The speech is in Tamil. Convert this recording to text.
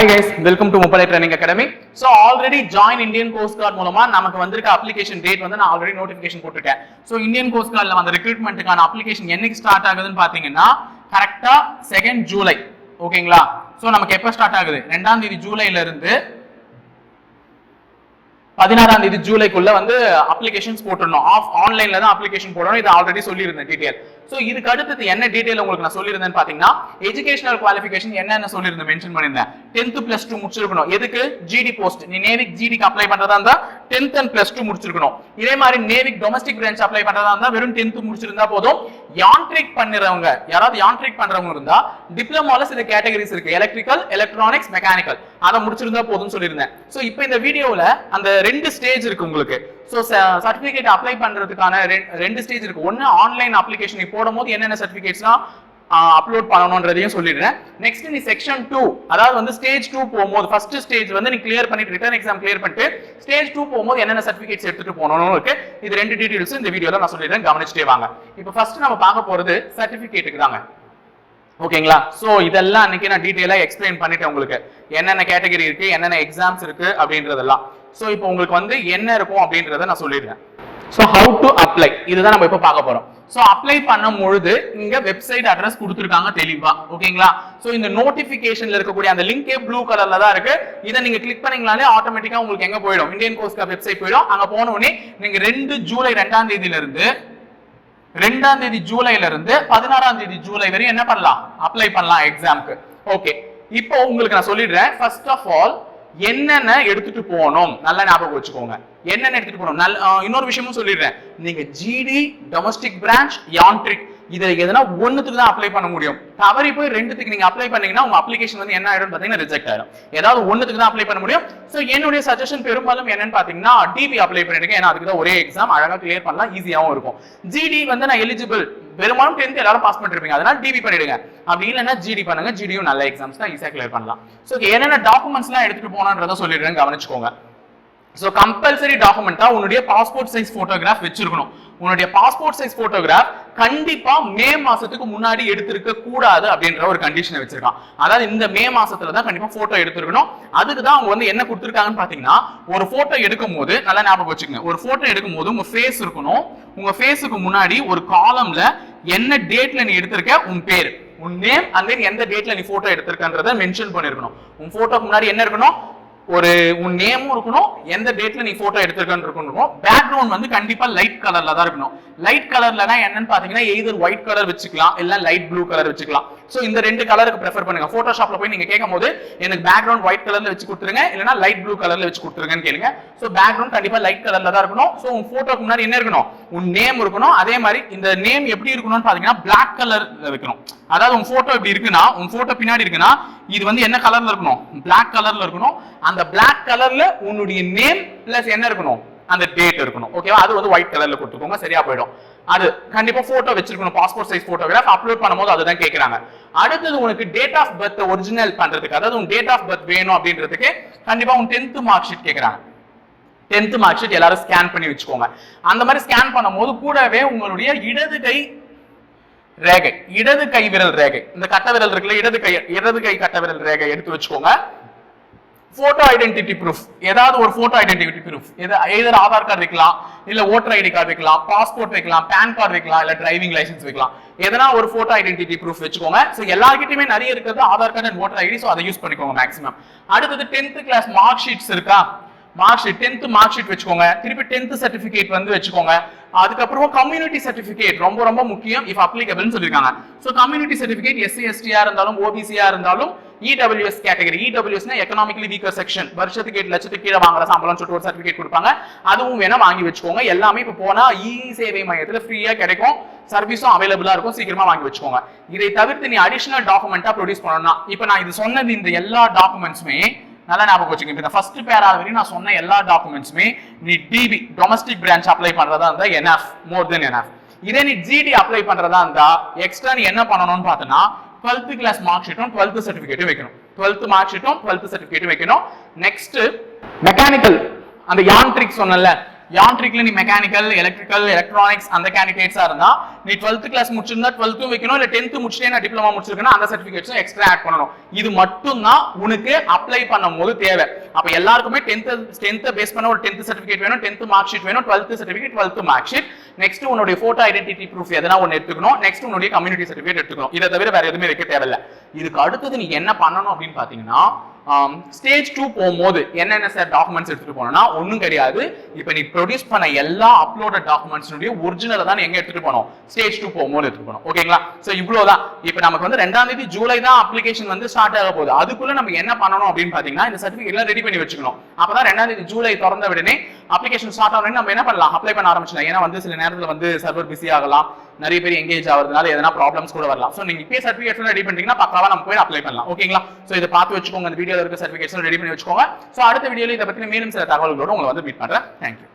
Hi guys welcome to Muppadai training academy so already join Indian coast guard மூலமா நமக்கு வந்திருக்க அப்ளிகேஷன் டேட் வந்து நான் ஆல்ரெடி நோட்டிஃபிகேஷன் போட்டுட்டேன். ஸோ இந்தியன் கோஸ்ட் கார்டில் அந்த ரெக்ரூட்மெண்ட்டுக்கான அப்ளிகேஷன் என்னைக்கு ஸ்டார்ட் ஆகுதுன்னு பார்த்தீங்கன்னா கரெக்டாக செகண்ட் ஜூலை ஓகேங்களா ஸோ நமக்கு எப்போ ஸ்டார்ட் ஆகுது? ரெண்டாம் தேதி ஜூலைல இருந்து பதினாறாம் தேதி ஜூலைக்குள்ள வந்து அப்ளிகேஷன்ஸ் போட்டுடணும். ஆஃப் ஆன்லைன்ல தான் அப்ளிகேஷன் போடணும். இது ஆல்ரெடி சொல்லியிருந்தேன் டீடைல் ஸோ இதுக்கு அடுத்தது என்ன டீடைல் உங்களுக்கு நான் சொல்லியிருந்தேன் பாத்தீங்கன்னா எஜுகேஷனல் குவாலிஃபிகேஷன் என்னென்ன சொல்லியிருந்தேன் மென்ஷன் பண்ணியிருந்தேன். டென்த் பிளஸ் டூ முடிச்சிருக்கணும். எதுக்கு? ஜிடி போஸ்ட் நீ நேவிக் ஜிடிக்கு அப்ளை பண்றதா இருந்தா டென்த் அண்ட் பிளஸ் டூ முடிச்சிருக்கணும். இதே மாதிரி நேவிக் டொமஸ்டிக் பிரான்ச் அப்ளை பண்றதா இருந்தா வெறும் டென்த் முடிச்சிருந்தா போதும். யான்ட்ரிக் பண்ணுறவங்க யாராவது யான்ட்ரிக் பண்றவங்க இருந்தா டிப்ளமால சில கேட்டகரிஸ் இருக்கு. எலக்ட்ரிக்கல் எலக்ட்ரானிக்ஸ் மெக்கானிக்கல் அதை முடிச்சிருந்தா போதும்னு சொல்லியிருந்தேன். ஸோ இப்போ இந்த வீடியோல அந்த ரெண்டு ஸ்டேஜ் இருக்கு உங்களுக்கு. ஸோ சர்டிஃபிகேட் அப்ளை பண்றதுக்கான ரெண்டு ஸ்டேஜ் இருக்கு. ஒன்னு ஆன்லைன் அப்ளிகேஷன் போடும் போது என்னென்ன சர்டிஃபிகேட்ஸ்லாம் அப்லோட் பண்ணணும்ன்றதையும் சொல்லிடுறேன். நெக்ஸ்ட் நீ செக்ஷன் டூ அதாவது வந்து ஸ்டேஜ் டூ போகும்போது ஃபர்ஸ்ட் ஸ்டேஜ் வந்து நீ கிளியர் பண்ணிட்டு ரிட்டர்ன் எக்ஸாம் கிளியர் பண்ணிட்டு ஸ்டேஜ் டூ போகும்போது என்னென்ன சர்டிஃபிகேட்ஸ் எடுத்துட்டு போகணும்னு இருக்கு. இது ரெண்டு டீடைல்ஸ் இந்த வீடியோல நான் சொல்லிடுறேன். கவனிச்சுட்டே வாங்க. இப்போ ஃபர்ஸ்ட் நம்ம பார்க்க போறது சர்டிஃபிகேட்டுக்கு தாங்க. ஓகேங்களா ஸோ இதெல்லாம் அன்னைக்கு நான் டீட்டெயிலாக எக்ஸ்பிளைன் பண்ணிட்டேன் உங்களுக்கு. என்னென்ன கேட்டகரி இருக்கு என்னென்ன எக்ஸாம்ஸ் இருக்கு அப்படின்றதெல்லாம். ஸோ இப்போ உங்களுக்கு வந்து என்ன இருக்கும் அப்படின்றத நான் சொல்லிடுறேன். ஸோ ஹவு டு அப்ளை இதுதான் நம்ம இப்போ பார்க்க போறோம். ஸோ அப்ளை பண்ணும் பொழுது இங்க வெப்சைட் அட்ரஸ் கொடுத்துருக்காங்க தெளிவா. ஓகேங்களா? ஸோ இந்த நோட்டிபிகேஷன்ல இருக்கக்கூடிய அந்த லிங்கே ப்ளூ கலர்ல தான் இருக்கு. இதை நீங்க கிளிக் பண்ணீங்களாலே ஆட்டோமேட்டிக்கா உங்களுக்கு எங்க போயிடும்? இந்தியன் கோஸ்கா வெப்சைட் போயிடும். அங்க போன உடனே நீங்க ரெண்டு ஜூலை ரெண்டாம் தேதியில இருந்து ரெண்டாம் தேதி ஜூலைல இருந்து பதினாறாம் தேதி ஜூலை வரையும் என்ன பண்ணலாம்? அப்ளை பண்ணலாம் எக்ஸாம்க்கு ஓகே இப்போ உங்களுக்கு நான் சொல்லிடுறேன். ஃபர்ஸ்ட் ஆஃப் ஆல் என்னென்ன எடுத்துட்டு போகணும்? நல்லா ஞாபகம் வச்சுக்கோங்க. என்னென்ன எடுத்துட்டு போகணும்? நல்ல இன்னொரு விஷயமும் சொல்லிடுறேன். நீங்க ஜிடி டொமஸ்டிக் பிரான்ச் யான்ட்ரிக் இதுல எதனா ஒன்னுத்துக்கு தான் அப்ளை பண்ண முடியும். தவறி போய் ரெண்டுத்துக்கு நீங்க அப்ளை பண்ணீங்கன்னா உங்க அப்ளிகேஷன் வந்து என்ன ஆயிடும் பாத்தீங்கன்னா ரிஜெக்ட் ஆயிடும். ஏதாவது ஒண்ணுத்துக்கு தான் அப்ளை பண்ண முடியும். சோ என்னுடைய சஜஷன் பெரும்பாலும் என்னன்னு பாத்தீங்கன்னா டிபி அப்ளை பண்ணிருக்கேன் ஏன்னா அதுக்கு தான் ஒரே எக்ஸாம் அழகா கிளியர் பண்ணலாம். ஈஸியாவும் இருக்கும். ஜிடி வந்து நான் எலிஜிபிள் பெரும்பாலும் டென்த் எல்லாரும் பாஸ் பண்ணிருப்பீங்க. அதனால டிபி பண்ணிடுங்க. அப்படி இல்லைன்னா ஜிடி பண்ணுங்க. ஜிடியும் நல்ல எக்ஸாம்ஸ் தான் ஈஸியாக கிளியர் பண்ணலாம். ஸோ என்னென்ன டாக்குமெண்ட்ஸ் எல்லாம் எடுத்துட்டு போனான்றத சொல்லிடுறேன் கவனிச்சுக்கோங்க. ஸோ கம்பல்சரி டாக்குமெண்ட்டா உன்னுடைய பாஸ்போர்ட் சைஸ் போட்டோகிராஃப் வச்சிருக்கணும். உன்னுடைய பாஸ்போர்ட் சைஸ் போட்டோகிராஃப் கண்டிப்பா மே மாசத்துக்கு முன்னாடி எடுத்திருக்க கூடாது அப்படின்ற ஒரு கண்டிஷனை வச்சிருக்கான். அதாவது இந்த மே மாசத்துல தான் கண்டிப்பா போட்டோ எடுத்திருக்கணும். அதுக்கு தான் அவங்க வந்து என்ன கொடுத்துருக்காங்கன்னு பாத்தீங்கன்னா ஒரு போட்டோ எடுக்கும் போது நல்லா ஞாபகம் வச்சுக்கோங்க. ஒரு போட்டோ எடுக்கும் போது உங்க ஃபேஸ் இருக்கணும். உங்க ஃபேஸுக்கு முன்னாடி ஒரு காலம்ல என்ன டேட்ல நீ எடுத்திருக்க? உன் பேர். உன் நேம் அண்ட் தென் எந்த டேட்ல நீ போட்டோ எடுத்திருக்கன்றத மென்ஷன் பண்ணிருக்கணும். உன் போட்டோக்கு முன்னாடி என்ன இருக்கணும்? ஒரு உன் நேமும் இருக்கணும். எந்த டேட்ல நீ போட்டோ எடுத்திருக்கன்னு இருக்கணும். பேக்ரவுண்ட் வந்து கண்டிப்பா லைட் கலர்ல தான் இருக்கணும். லைட் கலர்லனா என்னன்னு பாத்தீங்கன்னா எய்தர் ஒயிட் கலர் வச்சுக்கலாம் இல்ல லைட் ப்ளூ கலர் வச்சுக்கலாம். சோ இந்த ரெண்டு கலருக்கு ப்ரிஃபர் பண்ணுங்க. போட்டோஷாப்ல போய் நீங்க கேட்கும் போது எனக்கு பேக்ரவுண்ட் ஒயிட் கலர்ல வச்சு கொடுத்துருங்க இல்லனா லைட் ப்ளூ கலர்ல வச்சு கொடுத்துருங்கன்னு கேளுங்க. சோ பேக்ரவுண்ட் கண்டிப்பா லைட் கலர்ல தான் இருக்கணும். சோ உன் போட்டோக்கு முன்னாடி என்ன இருக்கணும்? உன் நேம் இருக்கணும். அதே மாதிரி இந்த நேம் எப்படி இருக்கணும்னு பாத்தீங்கன்னா பிளாக் கலர்ல வைக்கணும். அதாவது உன் போட்டோ இப்படி இருக்குன்னா உன் போட்டோ பின்னாடி இருக்குன்னா இது வந்து என்ன கலர்ல இருக்கணும்? பிளாக் கலர்ல இருக்கணும். அந்த பிளாக் கலர்ல உன்னுடைய நேம் பிளஸ் என்ன இருக்கணும்? அந்த டேட் இருக்கணும். ஓகேவா அது வந்து ஒயிட் கலர்ல கொடுத்துக்கோங்க. சரியா போயிடும். அது கண்டிப்பா போட்டோ வச்சிருக்கணும். பாஸ்போர்ட் சைஸ் போட்டோகிராஃப் அப்லோட் பண்ணும்போது அதுதான் கேட்கறாங்க அடுத்தது உனக்கு டேட் ஆஃப் பர்த் ஒரிஜினல் பண்றதுக்கு அதாவது உன் டேட் ஆஃப் பர்த் வேணும் அப்படின்றதுக்கு கண்டிப்பா உன் டென்த் மார்க் ஷீட் கேட்கறாங்க டென்த் மார்க் ஷீட் எல்லாரும் ஸ்கேன் பண்ணி வச்சுக்கோங்க. அந்த மாதிரி ஸ்கேன் பண்ணும்போது கூடவே உங்களுடைய இடது கை ரேகை இடது கை விரல் ரேகை. இந்த கட்ட விரல் இருக்குல்ல இடது கை இடது கை கட்ட விரல் ரேகை எடுத்து வச்சுக்கோங்க. போட்டோ ஐடென்டிட்டி ப்ரூஃப் ஏதாவது ஒரு போட்டோ ஐடென்டிட்டி ப்ரூஃப் எது எதர் ஆதார் கார்டு வைக்கலாம் இல்ல ஓட்டர் ஐடி கார்டு வைக்கலாம் பாஸ்போர்ட் வைக்கலாம் பேன் கார்டு வைக்கலாம் இல்ல டிரைவிங் லைசென்ஸ் வைக்கலாம். எதனா ஒரு போட்டோ ஐடென்டிட்டி ப்ரூஃப் வச்சுக்கோங்க. சோ எல்லாருக்கிட்டயுமே நிறைய இருக்கிறது Aadhaar card and voter ID so அதை யூஸ் பண்ணிக்கோங்க மேக்ஸிமம் அடுத்தது டென்த் கிளாஸ் மார்க் ஷீட்ஸ் இருக்கா? Mark sheet tenth mark sheet வச்சுக்கோங்க. திருப்பி டென்த் சர்டிபிகேட் வந்து வச்சுக்கோங்க. அதுக்கப்புறம் கம்யூனிட்டி சர்டிபிகேட் ரொம்ப ரொம்ப முக்கியம் இஃப் அப்ளிகபிள்னு சொல்லிருக்காங்க ஸோ கம்யூனிட்டி சர்டிபிகேட் எஸ்சி எஸ்டியா இருந்தாலும் ஓபிசியா இருந்தாலும் இடபிள்யூஎஸ் கேட்டகரி இடபிள்யூஎஸ்னா எக்கனாமிக்கலி வீக்கர் செக்ஷன் வருஷத்துக்கு எட்டு லட்சத்துக்கு கீழே வாங்குற சம்பளம் சொல்லிட்டு ஒரு சர்டிஃபிகேட் கொடுப்பாங்க. அதுவும் வேணா வாங்கி வச்சுக்கோங்க. எல்லாமே இப்போ போனா இ சேவை மையத்தில் ஃப்ரீயா கிடைக்கும். சர்வீஸும் அவைலபிளா இருக்கும். சீக்கிரமா வாங்கி வச்சுக்கோங்க. இதை தவிர்த்து நீ அடிஷனல் டாக்குமெண்ட்டாக ப்ரொடியூஸ் பண்ணணும்னா இப்போ நான் இது சொன்னது இந்த எல்லா டாக்குமெண்ட்ஸுமே நல்லா ஞாபகம் வச்சுங்க இப்போ இந்த ஃபர்ஸ்ட் பேரா வரையும் நான் சொன்ன எல்லா டாக்குமெண்ட்ஸுமே நீ டிபி டொமஸ்டிக் பிரான்ச் அப்ளை பண்றதா இருந்தா என்எஃப் மோர் தென் என்எஃப் இதே நீ ஜிடி அப்ளை பண்றதா இருந்தா எக்ஸ்ட்ரா நீ என்ன பண்ணணும்னு பார்த்தோன்னா டுவெல்த் கிளாஸ் மார்க் ஷீட்டும் டுவெல்த் சர்டிஃபிகேட்டும் வைக்கணும். டுவெல்த் மார்க் ஷீட்டும் டுவெல்த் சர்டிஃபிகேட்டும் வைக்கணும். நெக்ஸ்ட் மெக்கானிக்கல் அந்த யான்ட்ரிக் சொன்னல யான்ட்ரிக்ல நீ மெக்கானிக்கல் எலக்ட்ரிக்கல் எலக்ட்ரானிக்ஸ் அந்த கேண்டிடேட்ஸா இருந்தா நீ டுவெல்த் கிளாஸ் முடிச்சிருந்தா டுவெல்த்தும் வைக்கணும் இல்ல டென்த் முடிச்சுட்டே நான் டிப்ளமா முடிச்சிருக்கேன்னா அந்த சர்டிபிகேட்ஸும் எக்ஸ்ட்ரா ஆட் பண்ணணும். இது மட்டும் தான் உனக்கு அப்ளை பண்ணும் போது தேவை. அப்ப எல்லாருக்குமே டென்த் டென்த் பேஸ் பண்ண ஒரு டென்த் சர்டிபிகேட் வேணும் டென்த் மார்க் ஷீட் வேணும் twelfth certificate twelfth mark sheet next உன்னுடைய போட்டோ ஐடென்டிட்டி ப்ரூஃப் எதனா ஒன்னு எடுத்துக்கணும். நெக்ஸ்ட் உன்னுடைய கம்யூனிட்டி சர்டிஃபிகேட் எடுத்துக்கணும். இதை தவிர வேற எதுவுமே வைக்க தேவையில்ல. இதுக்கு அடுத்தது நீ என்ன பண்ணணும் அப்படின்னு பாத்தீங்கன்னா ஸ்டேஜ் டூ போகும்போது என்னென்ன சார் டாக்குமெண்ட்ஸ் எடுத்துட்டு போனோம்னா ஒன்றும் கிடையாது. இப்போ நீ ப்ரொடியூஸ் பண்ண எல்லா அப்லோட டாக்குமெண்ட்ஸ்னுடைய ஒரிஜினலை தான் நீ எங்க எடுத்துட்டு போனோம்? ஸ்டேஜ் டூ போகும்போது எடுத்துட்டு போனோம். ஓகேங்களா ஸோ இவ்வளவுதான். இப்போ நமக்கு வந்து ரெண்டாம் தேதி ஜூலை தான் அப்ளிகேஷன் வந்து ஸ்டார்ட் ஆக போகுது. அதுக்குள்ள நம்ம என்ன பண்ணணும் அப்படின்னு பாத்தீங்கன்னா இந்த சர்டிஃபிகேட்லாம் ரெடி பண்ணி வச்சுக்கணும். அப்பதான் ரெண்டாம் தேதி ஜூலை திறந்த உடனே அப்ளிகேஷன் ஸ்டார்ட் ஆகணும்னு நம்ம என்ன பண்ணலாம்? அப்ளை பண்ண ஆரம்பிச்சலாம் ஏன்னா வந்து சில நேரத்துல வந்து சர்வர் பிஸி ஆகலாம். நிறைய பேர் எங்கேஜ் ஆகிறதுனால எதனா ப்ராப்ளம்ஸ் கூட வரலாம். ஸோ நீங்க இப்பயே சர்டிஃபிகேட்ஸ் ரெடி பண்ணிட்டீங்கன்னா பக்காவா நம்ம போய் அப்ளை பண்ணலாம். ஓகேங்களா ஸோ இதை பார்த்து வச்சுக்கோங்க. அந்த வீடியோல இருக்க சர்டிஃபிகேட்ஸ் ரெடி பண்ணி வச்சுக்கோங்க. ஸோ அடுத்த வீடியோவில் இதை பற்றி மேலும் சில தகவல்களோட உங்களை வந்து மீட் பண்ணுறேன் தேங்க்யூ